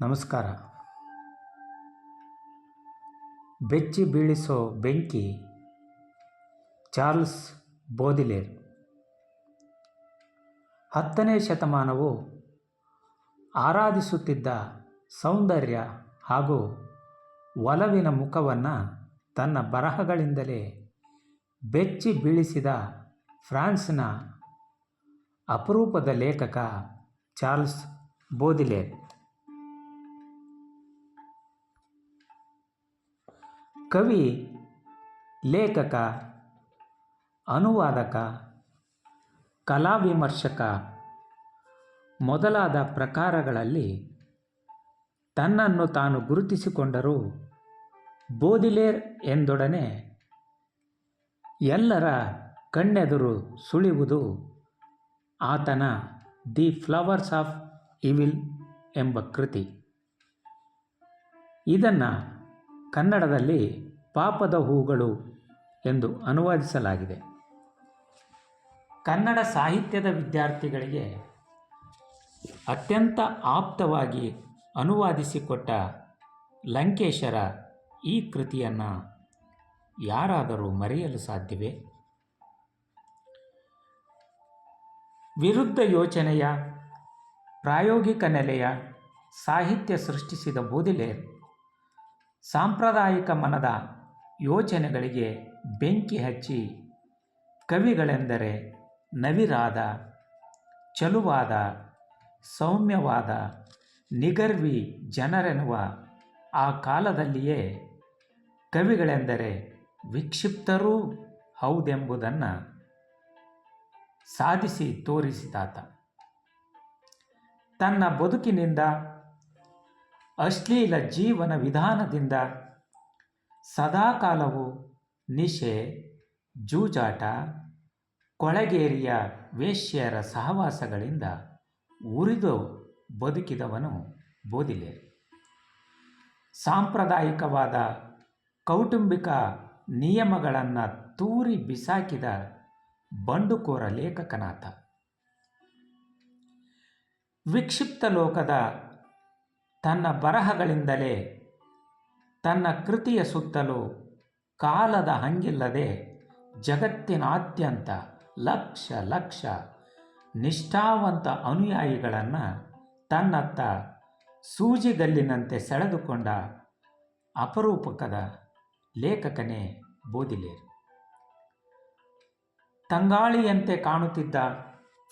ನಮಸ್ಕಾರ. ಬೆಚ್ಚಿ ಬೀಳಿಸೋ ಬೆಂಕಿ, ಚಾರ್ಲ್ಸ್ ಬೋದಿಲೇರ್. ಹತ್ತನೇ ಶತಮಾನವು ಆರಾಧಿಸುತ್ತಿದ್ದ ಸೌಂದರ್ಯ ಹಾಗೂ ಒಲವಿನ ಮುಖವನ್ನು ತನ್ನ ಬರಹಗಳಿಂದಲೇ ಬೆಚ್ಚಿ ಬೀಳಿಸಿದ ಫ್ರಾನ್ಸ್ನ ಅಪರೂಪದ ಲೇಖಕ ಚಾರ್ಲ್ಸ್ ಬೋದಿಲೇರ್. ಕವಿ, ಲೇಖಕ, ಅನುವಾದಕ ಕಲಾವಿಮರ್ಶಕ ಮೊದಲಾದ ಪ್ರಕಾರಗಳಲ್ಲಿ ತನ್ನನ್ನು ತಾನು ಗುರುತಿಸಿಕೊಂಡರೂ ಬೋದಿಲೇರ್ ಎಂದೊಡನೆ ಎಲ್ಲರ ಕಣ್ಣೆದುರು ಸುಳಿವುದು ಆತನ ದಿ ಫ್ಲವರ್ಸ್ ಆಫ್ ಇವಿಲ್ ಎಂಬ ಕೃತಿ. ಇದನ್ನು ಕನ್ನಡದಲ್ಲಿ ಪಾಪದ ಹೂಗಳು ಎಂದು ಅನುವಾದಿಸಲಾಗಿದೆ. ಕನ್ನಡ ಸಾಹಿತ್ಯದ ವಿದ್ಯಾರ್ಥಿಗಳಿಗೆ ಅತ್ಯಂತ ಆಪ್ತವಾಗಿ ಅನುವಾದಿಸಿಕೊಟ್ಟ ಲಂಕೇಶರ ಈ ಕೃತಿಯನ್ನು ಯಾರಾದರೂ ಮರೆಯಲು ಸಾಧ್ಯವೇ? ವಿರುದ್ಧ ಯೋಚನೆಯ, ಪ್ರಾಯೋಗಿಕ ನೆಲೆಯ ಸಾಹಿತ್ಯ ಸೃಷ್ಟಿಸಿದ ಬೋದಿಲೇರ್ ಸಾಂಪ್ರದಾಯಿಕ ಮನದ ಯೋಚನೆಗಳಿಗೆ ಬೆಂಕಿ ಹಚ್ಚಿ ಕವಿಗಳೆಂದರೆ ನವಿರಾದ, ಚಲುವಾದ, ಸೌಮ್ಯವಾದ, ನಿಗರ್ವಿ ಜನರೆನ್ನುವ ಆ ಕಾಲದಲ್ಲಿಯೇ ಕವಿಗಳೆಂದರೆ ವಿಕ್ಷಿಪ್ತರೂ ಹೌದೆಂಬುದನ್ನು ಸಾಧಿಸಿ ತೋರಿಸಿದಾತ. ತನ್ನ ಬದುಕಿನಿಂದ ಅಶ್ಲೀಲ ಜೀವನ ವಿಧಾನದಿಂದ ಸದಾಕಾಲವು ನಿಶೆ ಜೂಜಾಟ, ಕೊಳಗೇರಿಯ ವೇಶ್ಯರ ಸಹವಾಸಗಳಿಂದ ಉರಿದು ಬದುಕಿದವನು ಬೋದಿಲೆ ಸಾಂಪ್ರದಾಯಿಕವಾದ ಕೌಟುಂಬಿಕ ನಿಯಮಗಳನ್ನು ತೂರಿ ಬಿಸಾಕಿದ ಬಂಡುಕೋರ ಲೇಖಕನಾಥ. ವಿಕ್ಷಿಪ್ತ ಲೋಕದ ತನ್ನ ಬರಹಗಳಿಂದಲೇ, ತನ್ನ ಕೃತಿಯ ಸುತ್ತಲೂ ಕಾಲದ ಹಂಗಿಲ್ಲದೆ ಜಗತ್ತಿನಾದ್ಯಂತ ಲಕ್ಷ ಲಕ್ಷ ನಿಷ್ಠಾವಂತ ಅನುಯಾಯಿಗಳನ್ನು ತನ್ನತ್ತ ಸೂಜಿಗಲ್ಲಿನಂತೆ ಸೆಳೆದುಕೊಂಡ ಅಪರೂಪಕದ ಲೇಖಕನೇ ಬೋದಿಲೇರ್ ತಂಗಾಳಿಯಂತೆ ಕಾಣುತ್ತಿದ್ದ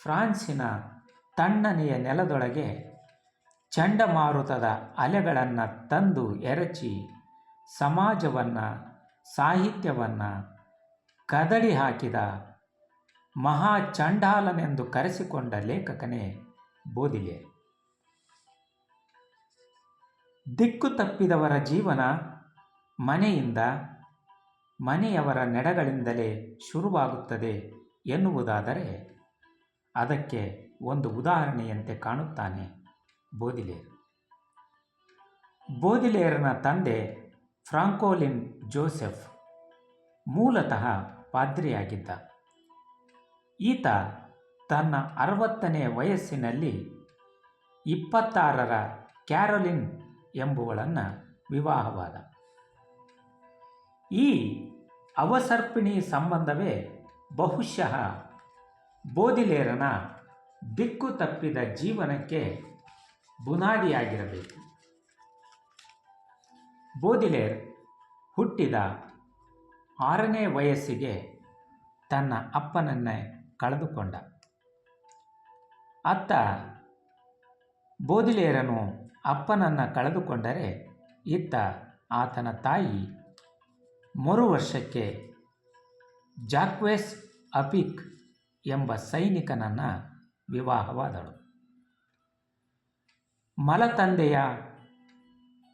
ಫ್ರಾನ್ಸಿನ ತಣ್ಣನೆಯ ನೆಲದೊಳಗೆ ಚಂಡಮಾರುತದ ಅಲೆಗಳನ್ನು ತಂದು ಎರಚಿ ಸಮಾಜವನ್ನು, ಸಾಹಿತ್ಯವನ್ನು ಕದಡಿ ಹಾಕಿದ ಮಹಾ ಚಂಡಾಲನೆಂದು ಕರೆಸಿಕೊಂಡ ಲೇಖಕನೇ ಬೋದಿಗೆ ದಿಕ್ಕು ತಪ್ಪಿದವರ ಜೀವನ ಮನೆಯಿಂದ ಮನೆಯವರ ನೆಡಗಳಿಂದಲೇ ಶುರುವಾಗುತ್ತದೆ ಎನ್ನುವುದಾದರೆ ಅದಕ್ಕೆ ಒಂದು ಉದಾಹರಣೆಯಂತೆ ಕಾಣುತ್ತಾನೆ. ಬೋದಿಲೇರ್ ಬೋದಿಲೇರನ ತಂದೆ ಫ್ರಾಂಕೋಲಿನ್ ಜೋಸೆಫ್ ಮೂಲತಃ ಪಾದ್ರಿಯಾಗಿದ್ದ. ಈತ ತನ್ನ ಅರವತ್ತನೇ ವಯಸ್ಸಿನಲ್ಲಿ ಇಪ್ಪತ್ತಾರರ ಕ್ಯಾರೊಲಿನ್ ಎಂಬುವಳನ್ನು ವಿವಾಹವಾದ. ಈ ಅವಸರ್ಪಿಣಿ ಸಂಬಂಧವೇ ಬಹುಶಃ ಬೋದಿಲೇರನ ದಿಕ್ಕು ತಪ್ಪಿದ ಜೀವನಕ್ಕೆ ಬುನಾದಿಯಾಗಿರಬೇಕು. ಬೋದಿಲೇರ್ ಹುಟ್ಟಿದ ಆರನೇ ವಯಸ್ಸಿಗೆ ತನ್ನ ಅಪ್ಪನನ್ನೇ ಕಳೆದುಕೊಂಡ. ಅತ್ತ ಬೋದಿಲೇರನು ಅಪ್ಪನನ್ನು ಕಳೆದುಕೊಂಡರೆ ಇತ್ತ ಆತನ ತಾಯಿ ಮರು ವರ್ಷಕ್ಕೆ ಜಾಕ್ವೆಸ್ ಅಪಿಕ್ ಎಂಬ ಸೈನಿಕನನ್ನು ವಿವಾಹವಾದಳು. ಮಲತಂದೆಯ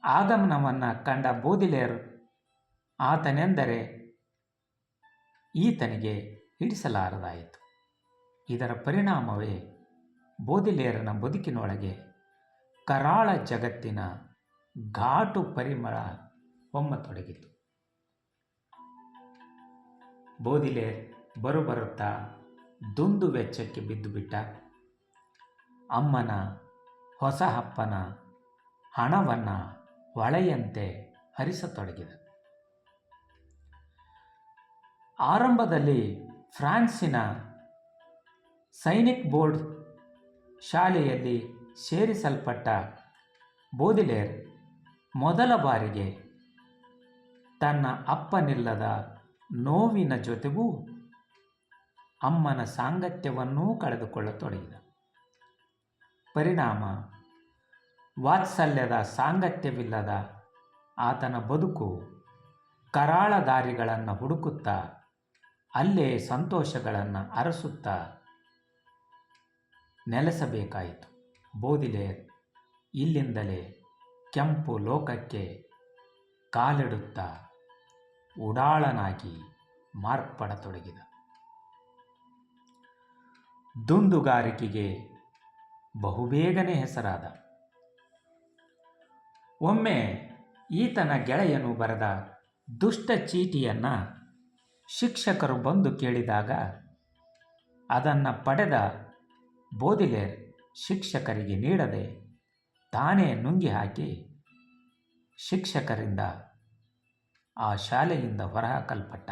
ಆಗಮನವನ್ನು ಕಂಡ ಬೋದಿಲೇರು ಆತನೆಂದರೆ ಈತನಿಗೆ ಹಿಡಿಸಲಾರದಾಯಿತು. ಇದರ ಪರಿಣಾಮವೇ ಬೋದಿಲೇರನ ಬದುಕಿನೊಳಗೆ ಕರಾಳ ಜಗತ್ತಿನ ಘಾಟು ಪರಿಮಳ ಹೊಮ್ಮತೊಡಗಿತು. ಬೋದಿಲೇರ್ ಬರುಬರುತ್ತಾ ದುಂದು ವೆಚ್ಚಕ್ಕೆ ಬಿದ್ದುಬಿಟ್ಟ ಅಮ್ಮನ ಹೊಸ ಅಪ್ಪನ ಹಣವನ್ನು ಹೊಳೆಯಂತೆ ಹರಿಸತೊಡಗಿದ. ಆರಂಭದಲ್ಲಿ ಫ್ರಾನ್ಸಿನ ಸೈನಿಕ್ ಬೋರ್ಡ್ ಶಾಲೆಯಲ್ಲಿ ಸೇರಿಸಲ್ಪಟ್ಟ ಬೋದಿಲೇರ್ ಮೊದಲ ಬಾರಿಗೆ ತನ್ನ ಅಪ್ಪನಿಲ್ಲದ ನೋವಿನ ಜೊತೆಗೂ ಅಮ್ಮನ ಸಾಂಗತ್ಯವನ್ನೂ ಕಳೆದುಕೊಳ್ಳತೊಡಗಿದ. ಪರಿಣಾಮ. ವಾತ್ಸಲ್ಯದ ಸಾಂಗತ್ಯವಿಲ್ಲದ ಆತನ ಬದುಕು ಕರಾಳ ದಾರಿಗಳನ್ನು ಹುಡುಕುತ್ತಾ, ಅಲ್ಲೇ ಸಂತೋಷಗಳನ್ನು ಅರಸುತ್ತಾ ನೆಲೆಸಬೇಕಾಯಿತು. ಬೋದಿಲೇರ್ ಇಲ್ಲಿಂದಲೇ ಕೆಂಪು ಲೋಕಕ್ಕೆ ಕಾಲಿಡುತ್ತಾ ಉಡಾಳನಾಗಿ ಮಾರ್ಪಡತೊಡಗಿದ. ದುಂದುಗಾರಿಕೆಗೆ ಬಹುಬೇಗನೆ ಹೆಸರಾದ. ಒಮ್ಮೆ ಈತನ ಗೆಳೆಯನು ಬರೆದ ದುಷ್ಟ ಚೀಟಿಯನ್ನು ಶಿಕ್ಷಕರು ಬಂದು ಕೇಳಿದಾಗ ಅದನ್ನು ಪಡೆದ ಬೋದಿಲೇರ್ ಶಿಕ್ಷಕರಿಗೆ ನೀಡದೆ ತಾನೇ ನುಂಗಿ ಹಾಕಿ ಶಿಕ್ಷಕರಿಂದ ಆ ಶಾಲೆಯಿಂದ ಹೊರಹಾಕಲ್ಪಟ್ಟ.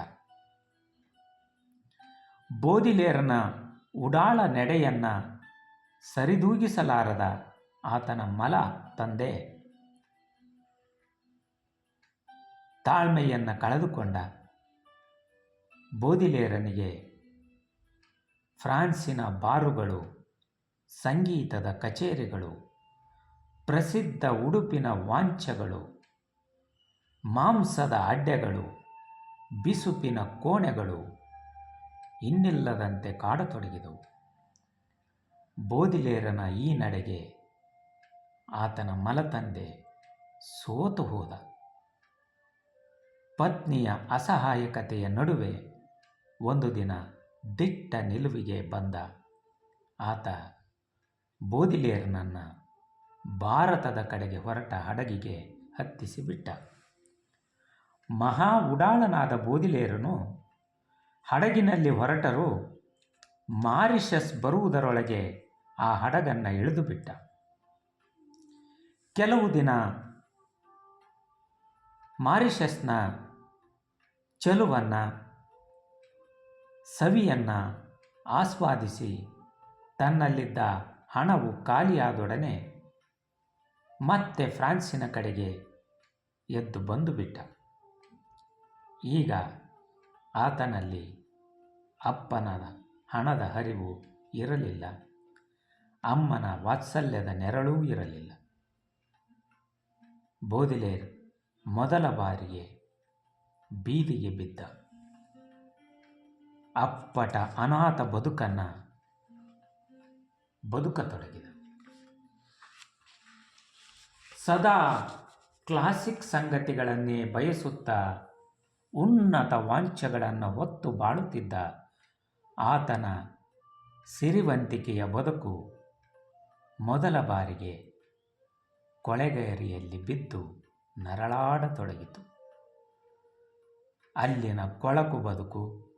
ಬೋದಿಲೇರನ ಉಡಾಳ ನಡೆಯನ್ನು ಸರಿದೂಗಿಸಲಾರದ ಆತನ ಮಲ ತಂದೆ. ತಾಳ್ಮೆಯನ್ನು ಕಳೆದುಕೊಂಡ ಬೋದಿಲೇರನಿಗೆ ಫ್ರಾನ್ಸಿನ ಬಾರುಗಳು, ಸಂಗೀತದ ಕಚೇರಿಗಳು, ಪ್ರಸಿದ್ಧ ಉಡುಪಿನ ವಾಂಛಗಳು, ಮಾಂಸದ ಅಡ್ಡೆಗಳು, ಬಿಸುಪಿನ ಕೋಣೆಗಳು ಇನ್ನಿಲ್ಲದಂತೆ ಕಾಡತೊಡಗಿದವು. ಬೋದಿಲೇರನ ಈ ನಡೆಗೆ ಆತನ ಮಲತಂದೆ ಸೋತು ಹೋದ. ಪತ್ನಿಯ ಅಸಹಾಯಕತೆಯ ನಡುವೆ ಒಂದು ದಿನ ದಿಟ್ಟ ನಿಲುವಿಗೆ ಬಂದ ಆತ ಬೋದಿಲೇರ್ನನ್ನು ಭಾರತದ ಕಡೆಗೆ ಹೊರಟ ಹಡಗಿಗೆ ಹತ್ತಿಸಿಬಿಟ್ಟ. ಮಹಾ ಉಡಾಳನಾದ ಬೋದಿಲೇರನು ಹಡಗಿನಲ್ಲಿ ಹೊರಟರು ಮಾರಿಷಸ್ ಬರುವುದರೊಳಗೆ ಆ ಹಡಗನ್ನು ಎಳೆದು ಬಿಟ್ಟ. ಕೆಲವು ದಿನ ಮಾರಿಷಸ್ನ ಚಲುವನ್ನು, ಸವಿಯನ್ನು ಆಸ್ವಾದಿಸಿ ತನ್ನಲ್ಲಿದ್ದ ಹಣವು ಖಾಲಿಯಾದೊಡನೆ ಮತ್ತೆ ಫ್ರಾನ್ಸಿನ ಕಡೆಗೆ ಎದ್ದು ಬಂದು ಬಿಟ್ಟ. ಈಗ ಆತನಲ್ಲಿ ಅಪ್ಪನ ಹಣದ ಹರಿವು ಇರಲಿಲ್ಲ. ಅಮ್ಮನ ವಾತ್ಸಲ್ಯದ ನೆರಳೂ ಇರಲಿಲ್ಲ. ಬೋದಿಲೇರ್ ಮೊದಲ ಬಾರಿಗೆ ಬೀದಿಗೆ ಬಿದ್ದ. ಅಪ್ಪಟ ಅನಾಥ ಬದುಕನ್ನು ಬದುಕತೊಡಗಿದ. ಸದಾ ಕ್ಲಾಸಿಕ್ ಸಂಗತಿಗಳನ್ನೇ ಬಯಸುತ್ತಾ ಉನ್ನತ ವಾಂಛೆಗಳನ್ನು ಹೊತ್ತು ಬಾಳುತ್ತಿದ್ದ ಆತನ ಸಿರಿವಂತಿಕೆಯ ಬದುಕು ಮೊದಲ ಬಾರಿಗೆ ಕೊಳೆಗೇರಿಯಲ್ಲಿ ಬಿದ್ದು ನರಳಾಡತೊಡಗಿತು. ಅಲ್ಲಿನ ಕೊಳಕು ಬದುಕು,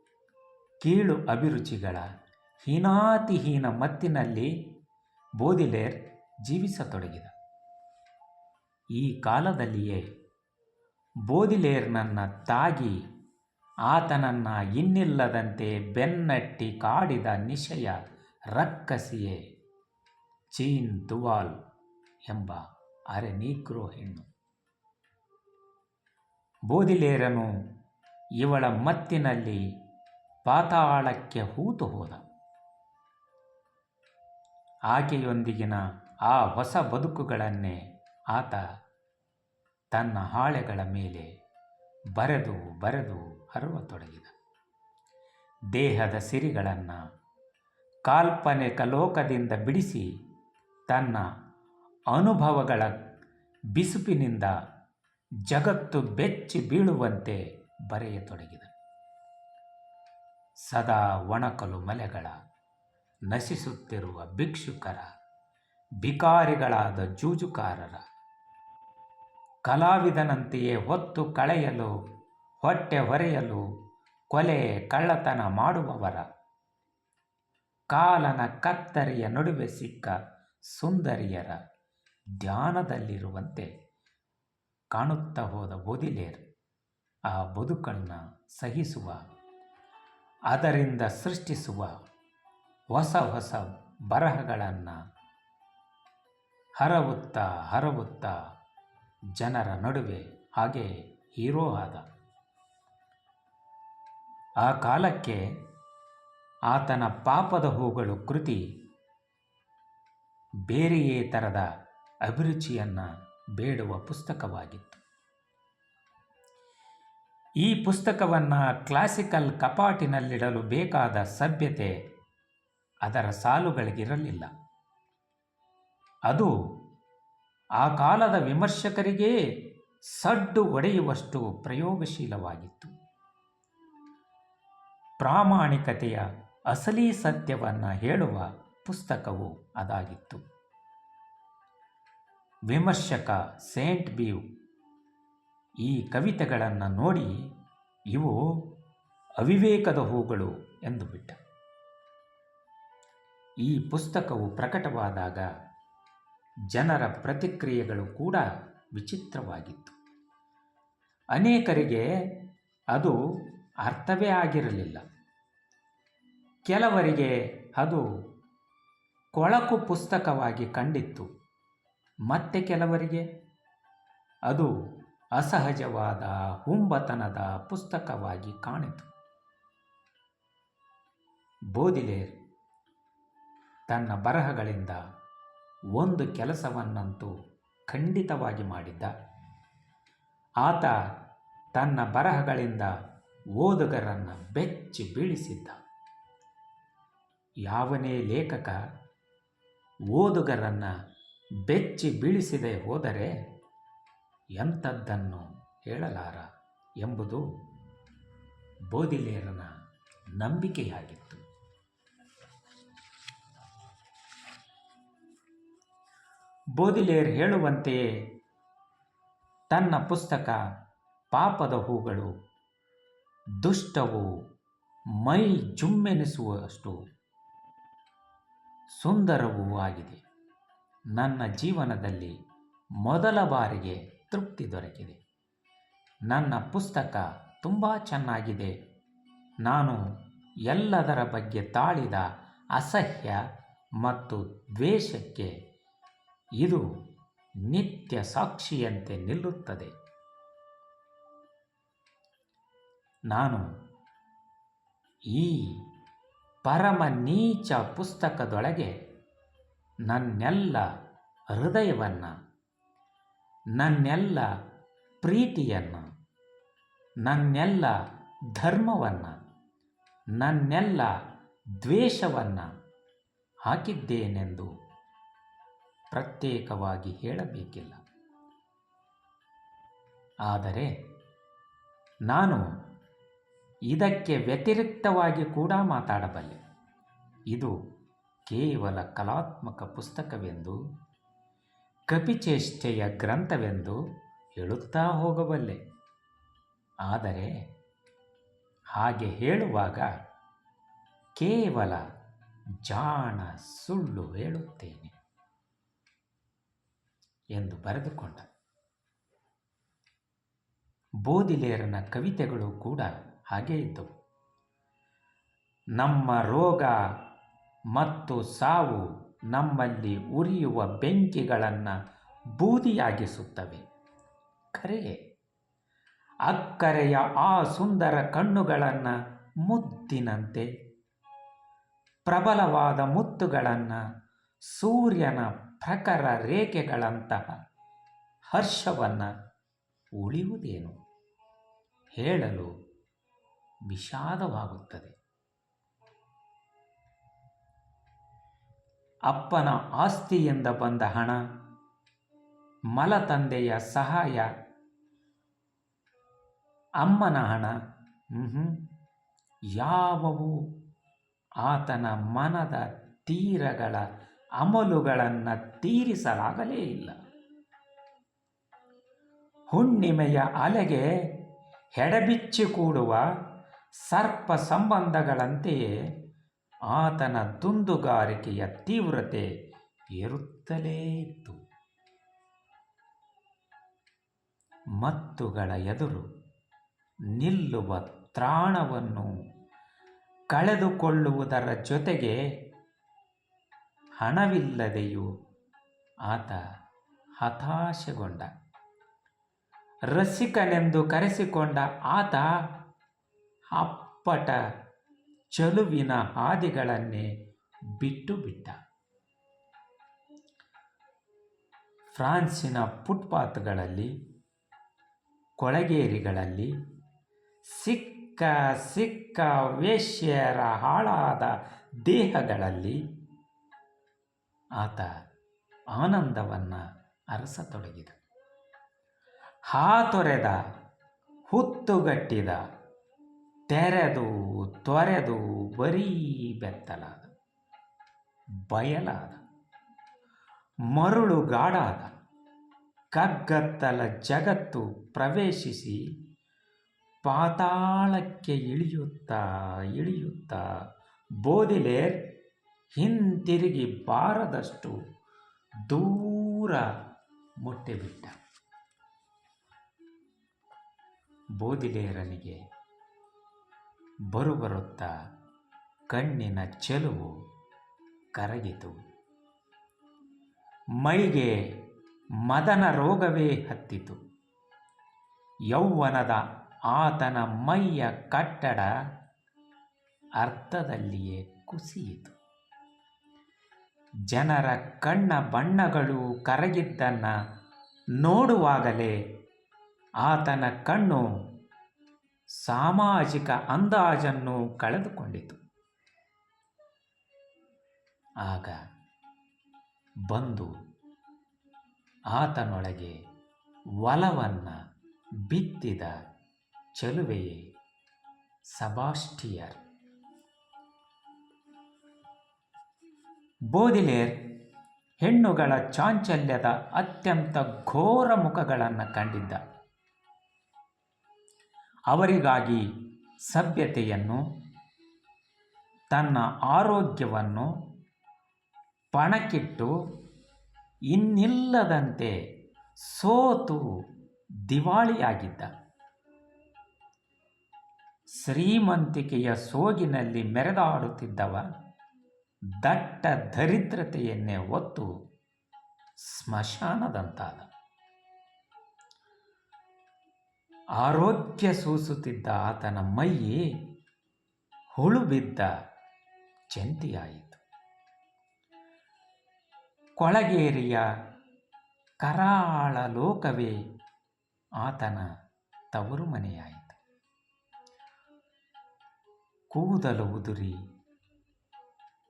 ಕೀಳು ಅಭಿರುಚಿಗಳ ಹೀನಾತಿಹೀನ ಮತ್ತಿನಲ್ಲಿ ಬೋದಿಲೇರ್ ಜೀವಿಸತೊಡಗಿದ. ಈ ಕಾಲದಲ್ಲಿಯೇ ಬೋದಿಲೇರ್ನನ್ನ ತಾಗಿ ಆತನನ್ನು ಇನ್ನಿಲ್ಲದಂತೆ ಬೆನ್ನಟ್ಟಿ ಕಾಡಿದ ನಿಶಯ ರಕ್ಕಸಿಯೇ ಚೀನ್ ದುವಾಲ್ ಎಂಬ ಅರೆ ನೀಗ್ರೋ ಹೆಣ್ಣು. ಬೋದಿಲೇರನು ಇವಳ ಮತ್ತಿನಲ್ಲಿ ಪಾತಾಳಕ್ಕೆ ಹೂತು ಹೋದ. ಆಕೆಯೊಂದಿಗಿನ ಆ ಹೊಸ ಬದುಕುಗಳನ್ನೇ ಆತ ತನ್ನ ಹಾಳೆಗಳ ಮೇಲೆ ಬರೆದು ಬರೆದು ಹರುವತೊಡಗಿದ. ದೇಹದ ಸಿರಿಗಳನ್ನು ಕಾಲ್ಪನಿಕ ಲೋಕದಿಂದ ಬಿಡಿಸಿ ತನ್ನ ಅನುಭವಗಳ ಬಿಸುಪಿನಿಂದ ಜಗತ್ತು ಬೆಚ್ಚಿ ಬೀಳುವಂತೆ ಬರೆಯತೊಡಗಿದ ಸದಾ ಒಣಕಲು ಮಲೆಗಳ, ನಶಿಸುತ್ತಿರುವ ಭಿಕ್ಷುಕರ, ಭಿಕಾರಿಗಳಾದ ಜೂಜುಕಾರರ, ಕಲಾವಿದನಂತೆಯೇ ಹೊತ್ತು ಕಳೆಯಲು, ಹೊಟ್ಟೆ ಹೊರೆಯಲು, ಕೊಲೆ ಕಳ್ಳತನ ಮಾಡುವವರ, ಕಾಲನ ಕತ್ತರಿಯ ನಡುವೆ ಸಿಕ್ಕ ಸುಂದರಿಯರ ಧ್ಯಾನದಲ್ಲಿರುವಂತೆ ಕಾಣುತ್ತಾ ಹೋದ ಬೋದಿಲೇರ್ ಆ ಬದುಕನ್ನು ಸಹಿಸುವ, ಅದರಿಂದ ಸೃಷ್ಟಿಸುವ ಹೊಸ ಹೊಸ ಬರಹಗಳನ್ನು ಹರವುತ್ತಾ ಹರವುತ್ತಾ ಜನರ ನಡುವೆ ಹಾಗೆ ಹೀರೋ ಆದ. ಆ ಕಾಲಕ್ಕೆ ಆತನ ಪಾಪದ ಹೂಗಳು ಕೃತಿ ಬೇರೆಯೇ ಥರದ ಅಭಿರುಚಿಯನ್ನು ಬೇಡುವ ಪುಸ್ತಕವಾಗಿತ್ತು. ಈ ಪುಸ್ತಕವನ್ನು ಕ್ಲಾಸಿಕಲ್ ಕಪಾಟಿನಲ್ಲಿಡಲು ಬೇಕಾದ ಸಭ್ಯತೆ ಅದರ ಸಾಲುಗಳಿಗಿರಲಿಲ್ಲ. ಅದು ಆ ಕಾಲದ ವಿಮರ್ಶಕರಿಗೇ ಸಡ್ಡು ಒಡೆಯುವಷ್ಟು ಪ್ರಯೋಗಶೀಲವಾಗಿತ್ತು. ಪ್ರಾಮಾಣಿಕತೆಯ ಅಸಲಿ ಸತ್ಯವನ್ನು ಹೇಳುವ ಪುಸ್ತಕವು ಅದಾಗಿತ್ತು. ವಿಮರ್ಶಕ ಸೇಂಟ್ ಬೀವ್ ಈ ಕವಿತೆಗಳನ್ನು ನೋಡಿ ಇವು ಅವಿವೇಕದ ಹೂಗಳು ಎಂದು ಬಿಟ್ಟ. ಈ ಪುಸ್ತಕವು ಪ್ರಕಟವಾದಾಗ ಜನರ ಪ್ರತಿಕ್ರಿಯೆಗಳು ಕೂಡ ವಿಚಿತ್ರವಾಗಿತ್ತು. ಅನೇಕರಿಗೆ ಅದು ಅರ್ಥವೇ ಆಗಿರಲಿಲ್ಲ. ಕೆಲವರಿಗೆ ಅದು ಕೊಳಕು ಪುಸ್ತಕವಾಗಿ ಕಂಡಿತ್ತು. ಮತ್ತೆ ಕೆಲವರಿಗೆ? ಅದು ಅಸಹಜವಾದ, ಹುಂಬತನದ ಪುಸ್ತಕವಾಗಿ ಕಾಣಿತು. ಬೋದಿಲೇರ್ ತನ್ನ ಬರಹಗಳಿಂದ ಒಂದು ಕೆಲಸವನ್ನಂತೂ ಖಂಡಿತವಾಗಿ ಮಾಡಿದ್ದ. ಆತ ತನ್ನ ಬರಹಗಳಿಂದ ಓದುಗರನ್ನು ಬೆಚ್ಚಿ ಬೀಳಿಸಿದ್ದ. ಯಾವನೇ ಲೇಖಕ ಓದುಗರನ್ನು ಬೆಚ್ಚಿ ಬೀಳಿಸದೆ ಹೋದರೆ ಎಂಥದ್ದನ್ನು ಹೇಳಲಾರ ಎಂಬುದು ಬೋದಿಲೇರನ ನಂಬಿಕೆಯಾಗಿತ್ತು. ಬೋದಿಲೇರ್ ಹೇಳುವಂತೆಯೇ ತನ್ನ ಪುಸ್ತಕ ಪಾಪದ ಹೂಗಳು ದುಷ್ಟವು ಮೈ ಜುಮ್ಮೆನಿಸುವಷ್ಟು ಸುಂದರವೂ ಆಗಿದೆ. ನನ್ನ ಜೀವನದಲ್ಲಿ ಮೊದಲ ಬಾರಿಗೆ ತೃಪ್ತಿ ದೊರಕಿದೆ. ನನ್ನ ಪುಸ್ತಕ ತುಂಬ ಚೆನ್ನಾಗಿದೆ. ನಾನು ಎಲ್ಲದರ ಬಗ್ಗೆ ತಾಳಿದ ಅಸಹ್ಯ ಮತ್ತು ದ್ವೇಷಕ್ಕೆ ಇದು ನಿತ್ಯ ಸಾಕ್ಷಿಯಂತೆ ನಿಲ್ಲುತ್ತದೆ. ನಾನು ಈ ಪರಮ ನೀಚ ಪುಸ್ತಕದೊಳಗೆ ನನ್ನೆಲ್ಲ ಹೃದಯವನ್ನು, ನನ್ನೆಲ್ಲ ಪ್ರೀತಿಯನ್ನು, ನನ್ನೆಲ್ಲ ಧರ್ಮವನ್ನು, ನನ್ನೆಲ್ಲ ದ್ವೇಷವನ್ನು ಹಾಕಿದ್ದೇನೆಂದು ಪ್ರತ್ಯೇಕವಾಗಿ ಹೇಳಬೇಕಿಲ್ಲ. ಆದರೆ ನಾನು ಇದಕ್ಕೆ ವ್ಯತಿರಿಕ್ತವಾಗಿ ಕೂಡ ಮಾತಾಡಬಲ್ಲೆ. ಇದು ಕೇವಲ ಕಲಾತ್ಮಕ ಪುಸ್ತಕವೆಂದು ಕಪಿಚೇಷ್ಟೆಯ ಗ್ರಂಥವೆಂದು ಹೇಳುತ್ತಾ ಹೋಗಬಲ್ಲೆ. ಆದರೆ ಹಾಗೆ ಹೇಳುವಾಗ ಕೇವಲ ಜಾಣ ಸುಳ್ಳು ಹೇಳುತ್ತೇನೆ ಎಂದು ಬರೆದುಕೊಂಡ. ಬೋಧಿಲೇರನ ಕವಿತೆಗಳು ಕೂಡ ಹಾಗೇ ಇದ್ದವು. ನಮ್ಮ ರೋಗ ಮತ್ತು ಸಾವು ನಮ್ಮಲ್ಲಿ ಉರಿಯುವ ಬೆಂಕಿಗಳನ್ನು ಬೂದಿಯಾಗಿಸುತ್ತವೆ. ಕರೆ ಅಕ್ಕರೆಯ ಆ ಸುಂದರ ಕಣ್ಣುಗಳನ್ನು ಮುದ್ದಿನಂತೆ, ಪ್ರಬಲವಾದ ಮುತ್ತುಗಳನ್ನು ಸೂರ್ಯನ ಪ್ರಖರ ರೇಖೆಗಳಂತಹ ಹರ್ಷವನ್ನು ಉಳಿಯುವುದೇನು? ಹೇಳಲು ವಿಷಾದವಾಗುತ್ತದೆ. ಅಪ್ಪನ ಆಸ್ತಿಯಿಂದ ಬಂದ ಹಣ, ಮಲತಂದೆಯ ಸಹಾಯ, ಅಮ್ಮನ ಹಣ ಯಾವುವು ಆತನ ಮನದ ತೀರಗಳ ಅಮಲುಗಳನ್ನು ತೀರಿಸಲಾಗಲೇ ಇಲ್ಲ. ಹುಣ್ಣಿಮೆಯ ಅಲೆಗೆ ಹೆಡಬಿಚ್ಚಿ ಕೂಡುವ ಸರ್ಪ ಸಂಬಂಧಗಳಂತೆಯೇ ಆತನ ದುಂದುಗಾರಿಕೆಯ ತೀವ್ರತೆ ಏರುತ್ತಲೇ ಇತ್ತು. ಮತ್ತುಗಳ ಎದುರು ನಿಲ್ಲುವ ತ್ರಾಣವನ್ನು ಕಳೆದುಕೊಳ್ಳುವುದರ ಜೊತೆಗೆ ಹಣವಿಲ್ಲದೆಯೂ ಆತ ಹತಾಶೆಗೊಂಡ. ರಸಿಕನೆಂದು ಕರೆಸಿಕೊಂಡ ಆತ ಅಪ್ಪಟ ಚಲುವಿನ ಹಾದಿಗಳನ್ನೇ ಬಿಟ್ಟು ಬಿಟ್ಟ. ಫ್ರಾನ್ಸಿನ ಫುಟ್ಪಾತ್ಗಳಲ್ಲಿ, ಕೊಳಗೇರಿಗಳಲ್ಲಿ ಸಿಕ್ಕ ಸಿಕ್ಕ ವೇಶ್ಯರ ಹಾಳಾದ ದೇಹಗಳಲ್ಲಿ ಆತ ಆನಂದವನ್ನು ಅರಸತೊಡಗಿದ. ಹಾತೊರೆದ, ಹುತ್ತುಗಟ್ಟಿದ ತೆರೆದು, ತೊರೆದು ಬರೀ ಬೆತ್ತಲಾದ, ಬಯಲಾದ, ಮರುಳುಗಾಡಾದ, ಕಗ್ಗತ್ತಲ ಜಗತ್ತು ಪ್ರವೇಶಿಸಿ ಪಾತಾಳಕ್ಕೆ ಇಳಿಯುತ್ತಾ ಇಳಿಯುತ್ತಾ ಬೋದಿಲೇರ್ ಹಿಂತಿರುಗಿ ಬಾರದಷ್ಟು ದೂರ ಮುಟ್ಟಿಬಿಟ್ಟ. ಬೋದಿಲೇರನಿಗೆ ಬರುಬರುತ್ತಾ ಕಣ್ಣಿನ ಚೆಲುವು ಕರಗಿತು. ಮೈಗೆ ಮದನ ರೋಗವೇ ಹತ್ತಿತು. ಯೌವನದ ಆತನ ಮೈಯ ಕಟ್ಟಡ ಅರ್ಥದಲ್ಲಿಯೇ ಕುಸಿಯಿತು. ಜನರ ಕಣ್ಣ ಬಣ್ಣಗಳು ಕರಗಿದ್ದನ್ನು ನೋಡುವಾಗಲೇ ಆತನ ಕಣ್ಣು ಸಾಮಾಜಿಕ ಅಂದಾಜನ್ನು ಕಳೆದುಕೊಂಡಿತು. ಆಗ ಬಂದು ಆತನೊಳಗೆ ಒಲವನ್ನು ಬಿತ್ತಿದ ಚೆಲುವೆಯೇ ಸಬಾಸ್ಟಿಯರ್ ಬೋದಿಲೇರ್ ಹೆಣ್ಣುಗಳ ಚಾಂಚಲ್ಯದ ಅತ್ಯಂತ ಘೋರ ಮುಖಗಳನ್ನು ಕಂಡಿದ್ದ. ಅವರಿಗಾಗಿ ಸಭ್ಯತೆಯನ್ನು, ತನ್ನ ಆರೋಗ್ಯವನ್ನು ಪಣಕ್ಕಿಟ್ಟು ಇನ್ನಿಲ್ಲದಂತೆ ಸೋತು ದಿವಾಳಿಯಾಗಿದ್ದ. ಶ್ರೀಮಂತಿಕೆಯ ಸೋಗಿನಲ್ಲಿ ಮೆರೆದಾಡುತ್ತಿದ್ದವ ದಟ್ಟ ದರಿದ್ರತೆಯನ್ನೇ ಒತ್ತು ಸ್ಮಶಾನದಂತಾದ. ಆರೋಗ್ಯ ಸೂಸುತ್ತಿದ್ದ ಆತನ ಮೈ ಹುಳುಬಿದ್ದ ಜಂತಿಯಾಯಿತು ಕೊಳಗೇರಿಯ ಕರಾಳ ಲೋಕವೇ ಆತನ ತವರು ಮನೆಯಾಯಿತು. ಕೂದಲು ಉದುರಿ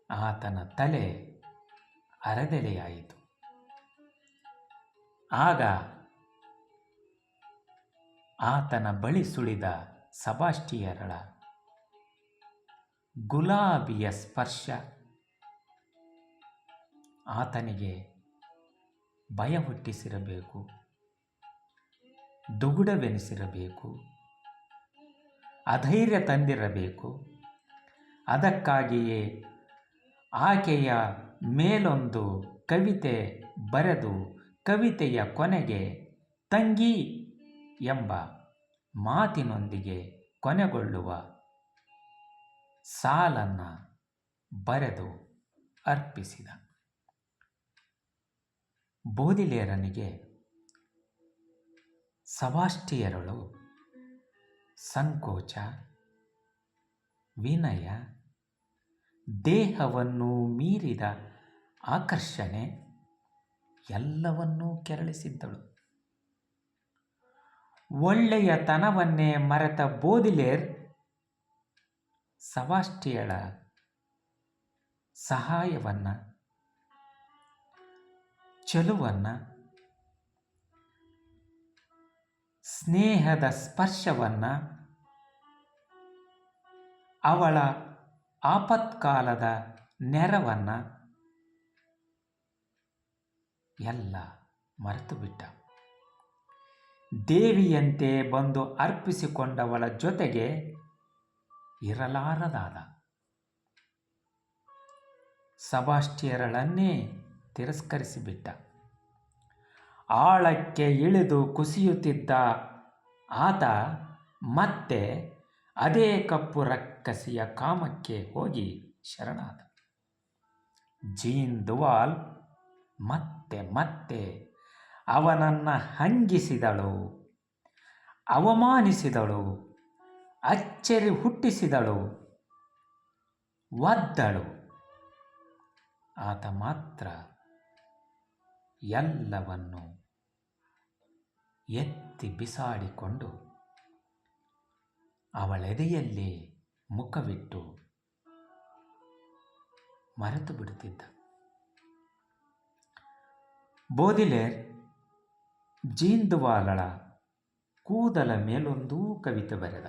ಆತನ ತಲೆ ಅರದೆಲೆಯಾಯಿತು. ಆಗ ಆತನ ಬಳಿ ಸುಳಿದ ಸಬಾಷ್ಟಿಯರಳ ಗುಲಾಬಿಯ ಸ್ಪರ್ಶ. ಆತನಿಗೆ ಭಯ ಹುಟ್ಟಿಸಿರಬೇಕು, ದುಗುಡವೆನಿಸಿರಬೇಕು, ಅಧೈರ್ಯ ತಂದಿರಬೇಕು. ಅದಕ್ಕಾಗಿಯೇ ಆಕೆಯ ಮೇಲೊಂದು ಕವಿತೆ ಬರೆದು ಕವಿತೆಯ ಕೊನೆಗೆ, ತಂಗಿ ಎಂಬ ಮಾತಿನೊಂದಿಗೆ ಕೊನೆಗೊಳ್ಳುವ ಸಾಲನ್ನು ಬರೆದು ಅರ್ಪಿಸಿದ. ಬೋದಿಲೇರನಿಗೆ ಸವಾಷ್ಟಿಯರಳು ಸಂಕೋಚ, ವಿನಯ, ದೇಹವನ್ನು ಮೀರಿದ ಆಕರ್ಷಣೆ ಎಲ್ಲವನ್ನೂ ಕೆರಳಿಸಿದ್ದಳು. ಒಳ್ಳೆಯತನವನ್ನೇ ಮರೆತ ಬೋದಿಲೇರ್ ಸವಾಷ್ಟಿಯಳ ಸಹಾಯವನ್ನು ಚೆಲುವನ್ನು ಸ್ನೇಹದ ಸ್ಪರ್ಶವನ್ನು ಅವಳ ಆಪತ್ಕಾಲದ ನೆರವನ್ನು ಎಲ್ಲ ಮರೆತು ಬಿಟ್ಟ ದೇವಿಯಂತೆ ಬಂದು ಅರ್ಪಿಸಿಕೊಂಡವಳ ಜೊತೆಗೆ ಇರಲಾರದಾದ. ಸಬಾಷ್ಟಿಯರಳನ್ನೇ ತಿರಸ್ಕರಿಸಿಬಿಟ್ಟ. ಆಳಕ್ಕೆ ಇಳಿದು ಕುಸಿಯುತ್ತಿದ್ದ ಆತ ಮತ್ತೆ ಅದೇ ಕಪ್ಪು ರಕ್ಕಸಿಯ ಕಾಮಕ್ಕೆ ಹೋಗಿ ಶರಣಾದ. ಜೀನ್ ದುವಾಲ್ ಮತ್ತೆ ಮತ್ತೆ ಅವನನ್ನು ಹಂಗಿಸಿದಳು, ಅವಮಾನಿಸಿದಳು, ಅಚ್ಚರಿ ಹುಟ್ಟಿಸಿದಳು, ಒದ್ದಳು. ಆತ ಮಾತ್ರ ಎಲ್ಲವನ್ನು ಎತ್ತಿ ಬಿಸಾಡಿಕೊಂಡು ಅವಳೆದೆಯಲ್ಲಿ ಮುಖವಿಟ್ಟು ಮರೆತು ಬಿಡುತ್ತಿದ್ದ. ಬೋದಿಲೇರ್ ಜೀಂದುವಾಲಳ ಕೂದಲ ಮೇಲೊಂದೂ ಕವಿತೆ ಬರೆದ.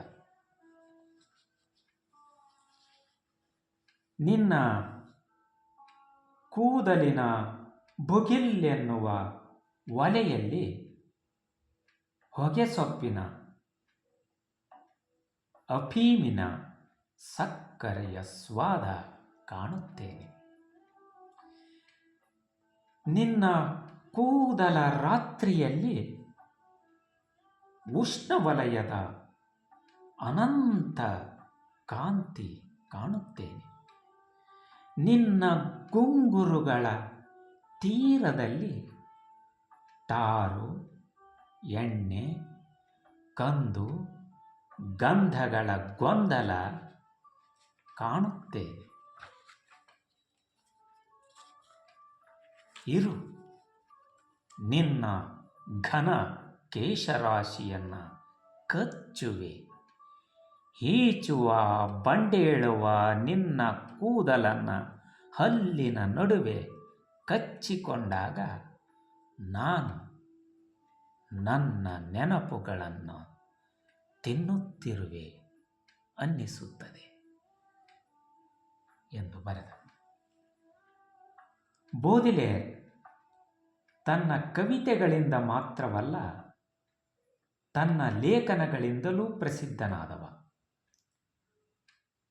ನಿನ್ನ ಕೂದಲಿನ ಬುಗಿಲ್ಲೆನ್ನುವ ಒಲೆಯಲ್ಲಿ ಹೊಗೆ ಸೊಪ್ಪಿನ ಅಫೀಮಿನ ಸಕ್ಕರೆಯ ಸ್ವಾದ ಕಾಣುತ್ತೇನೆ. ನಿನ್ನ ಕೂದಲ ರಾತ್ರಿಯಲ್ಲಿ ಉಷ್ಣವಲಯದ ಅನಂತ ಕಾಂತಿ ಕಾಣುತ್ತೇನೆ. ನಿನ್ನ ಗುಂಗುರುಗಳ ತೀರದಲ್ಲಿ ಟಾರು, ಎಣ್ಣೆ, ಕಂದು, ಗಂಧಗಳ ಗೊಂದಲ ಕಾಣುತ್ತೇನೆ. ಇರು. ನಿನ್ನ ಘನ ಕೇಶರಾಶಿಯನ್ನು ಕಚ್ಚುವೆ. ಈಚುವ, ಬಂಡೇಳುವ ನಿನ್ನ ಕೂದಲನ್ನು ಹಲ್ಲಿನ ನಡುವೆ ಕಚ್ಚಿಕೊಂಡಾಗ ನಾನು ನನ್ನ ನೆನಪುಗಳನ್ನು ತಿನ್ನುತ್ತಿರುವೆ ಅನ್ನಿಸುತ್ತದೆ ಎಂದು ಬರೆದ. ಬೋದಿಲೇರ್ ತನ್ನ ಕವಿತೆಗಳಿಂದ ಮಾತ್ರವಲ್ಲ, ತನ್ನ ಲೇಖನಗಳಿಂದಲೂ ಪ್ರಸಿದ್ಧನಾದವ.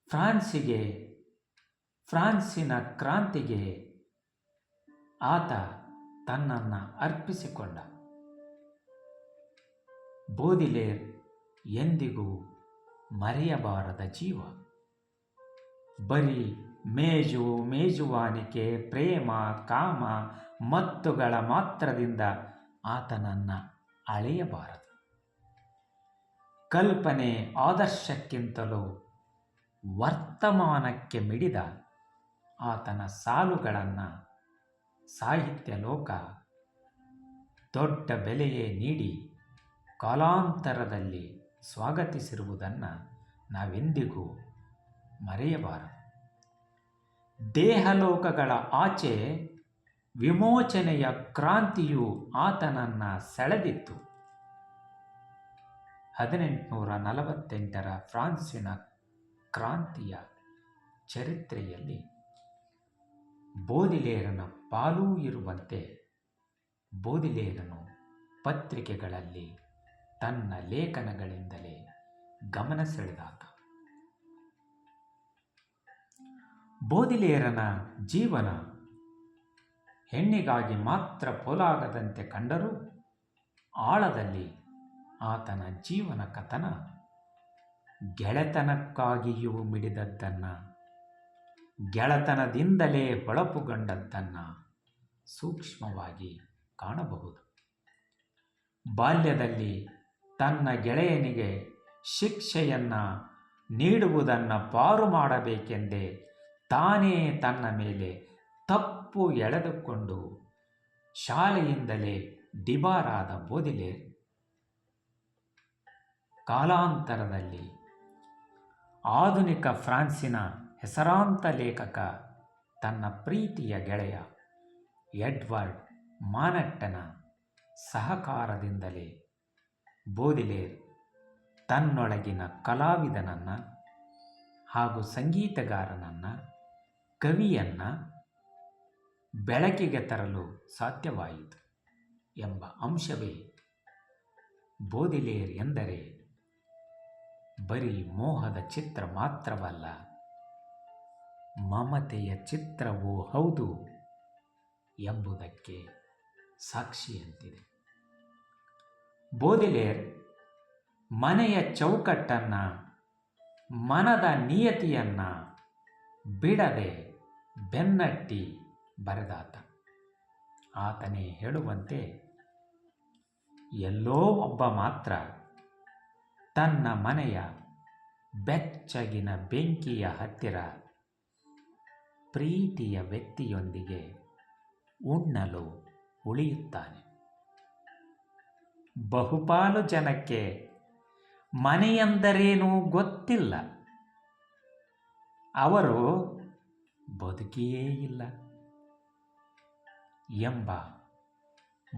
ಫ್ರಾನ್ಸಿಗೆ, ಫ್ರಾನ್ಸಿನ ಕ್ರಾಂತಿಗೆ ಆತ ತನ್ನನ್ನು ಅರ್ಪಿಸಿಕೊಂಡ. ಬೋದಿಲೇರ್ ಎಂದಿಗೂ ಮರೆಯಬಾರದ ಜೀವ. ಬರೀ ಮೇಜು ಮೇಜುವಾನಿಕೆ, ಪ್ರೇಮ, ಕಾಮ ಮತ್ತುಗಳ ಮಾತ್ರದಿಂದ ಆತನನ್ನು ಅಳೆಯಬಾರದು. ಕಲ್ಪನೆ ಆದರ್ಶಕ್ಕಿಂತಲೂ ವರ್ತಮಾನಕ್ಕೆ ಮಿಡಿದ ಆತನ ಸಾಲುಗಳನ್ನು ಸಾಹಿತ್ಯ ಲೋಕ ದೊಡ್ಡ ಬೆಲೆಯೇ ನೀಡಿ ಕಾಲಾಂತರದಲ್ಲಿ ಸ್ವಾಗತಿಸಿರುವುದನ್ನು ನಾವೆಂದಿಗೂ ಮರೆಯಬಾರದು. ದೇಹಲೋಕಗಳ ಆಚೆ ವಿಮೋಚನೆಯ ಕ್ರಾಂತಿಯು ಆತನನ್ನು ಸೆಳೆದಿತ್ತು. ಹದಿನೆಂಟುನೂರ ನಲವತ್ತೆಂಟರ ಫ್ರಾನ್ಸಿನ ಕ್ರಾಂತಿಯ ಚರಿತ್ರೆಯಲ್ಲಿ ಬೋದಿಲೇರನ ಪಾಲೂ ಇರುವಂತೆ ಬೋದಿಲೇರನು ಪತ್ರಿಕೆಗಳಲ್ಲಿ ತನ್ನ ಲೇಖನಗಳಿಂದಲೇ ಗಮನ ಸೆಳೆದಾತ. ಬೋದಿಲೇರನ ಜೀವನ ಹೆಣ್ಣಿಗಾಗಿ ಮಾತ್ರ ಪೋಲಾಗದಂತೆ ಕಂಡರೂ ಆಳದಲ್ಲಿ ಆತನ ಜೀವನ ಕಥನ ಗೆಳೆತನಕ್ಕಾಗಿಯೂ ಮಿಡಿದದ್ದನ್ನು, ಗೆಳೆತನದಿಂದಲೇ ಹೊಳಪುಗೊಂಡದ್ದನ್ನು ಸೂಕ್ಷ್ಮವಾಗಿ ಕಾಣಬಹುದು. ಬಾಲ್ಯದಲ್ಲಿ ತನ್ನ ಗೆಳೆಯನಿಗೆ ಶಿಕ್ಷೆಯನ್ನು ನೀಡುವುದನ್ನು ಪಾರು ಮಾಡಬೇಕೆಂದೇ ತಾನೇ ತನ್ನ ಮೇಲೆ ತಪ್ಪು ಎಳೆದುಕೊಂಡು ಶಾಲೆಯಿಂದಲೇ ಡಿಬಾರಾದ ಬೋದಿಲೇರ್ ಕಾಲಾಂತರದಲ್ಲಿ ಆಧುನಿಕ ಫ್ರಾನ್ಸಿನ ಹೆಸರಾಂತ ಲೇಖಕ, ತನ್ನ ಪ್ರೀತಿಯ ಗೆಳೆಯ ಎಡ್ವರ್ಡ್ ಮಾನಟ್ಟನ ಸಹಕಾರದಿಂದಲೇ ಬೋದಿಲೇರ್ ತನ್ನೊಳಗಿನ ಕಲಾವಿದನನ್ನು ಹಾಗೂ ಸಂಗೀತಗಾರನನ್ನು, ಕವಿಯನ್ನು ಬೆಳಕಿಗೆ ತರಲು ಸಾಧ್ಯವಾಯಿತು ಎಂಬ ಅಂಶವೇ ಬೋಧಿಲೇರ್ ಎಂದರೆ ಬರೀ ಮೋಹದ ಚಿತ್ರ ಮಾತ್ರವಲ್ಲ, ಮಮತೆಯ ಚಿತ್ರವೂ ಹೌದು ಎಂಬುದಕ್ಕೆ ಸಾಕ್ಷಿಯಂತಿದೆ. ಬೋಧಿಲೇರ್ ಮನೆಯ ಚೌಕಟ್ಟನ್ನು, ಮನದ ನಿಯತಿಯನ್ನು ಬಿಡದೆ ಬೆನ್ನಟ್ಟಿ ಬರೆದಾತ. ಆತನೇ ಹೇಳುವಂತೆ ಎಲ್ಲೋ ಒಬ್ಬ ಮಾತ್ರ ತನ್ನ ಮನೆಯ ಬೆಚ್ಚಗಿನ ಬೆಂಕಿಯ ಹತ್ತಿರ ಪ್ರೀತಿಯ ವ್ಯಕ್ತಿಯೊಂದಿಗೆ ಉಣ್ಣಲು ಉಳಿಯುತ್ತಾನೆ. ಬಹುಪಾಲು ಜನಕ್ಕೆ ಮನೆಯೆಂದರೇನು ಗೊತ್ತಿಲ್ಲ. ಅವರು ಬದುಕಿಯೇ ಇಲ್ಲ. ಎಂಬ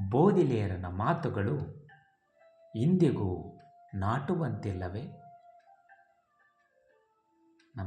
ಬೋದಿಲೇರನ ಮಾತುಗಳು ಇಂದಿಗೂ ನಾಟುವಂತಿಲ್ಲವೇ?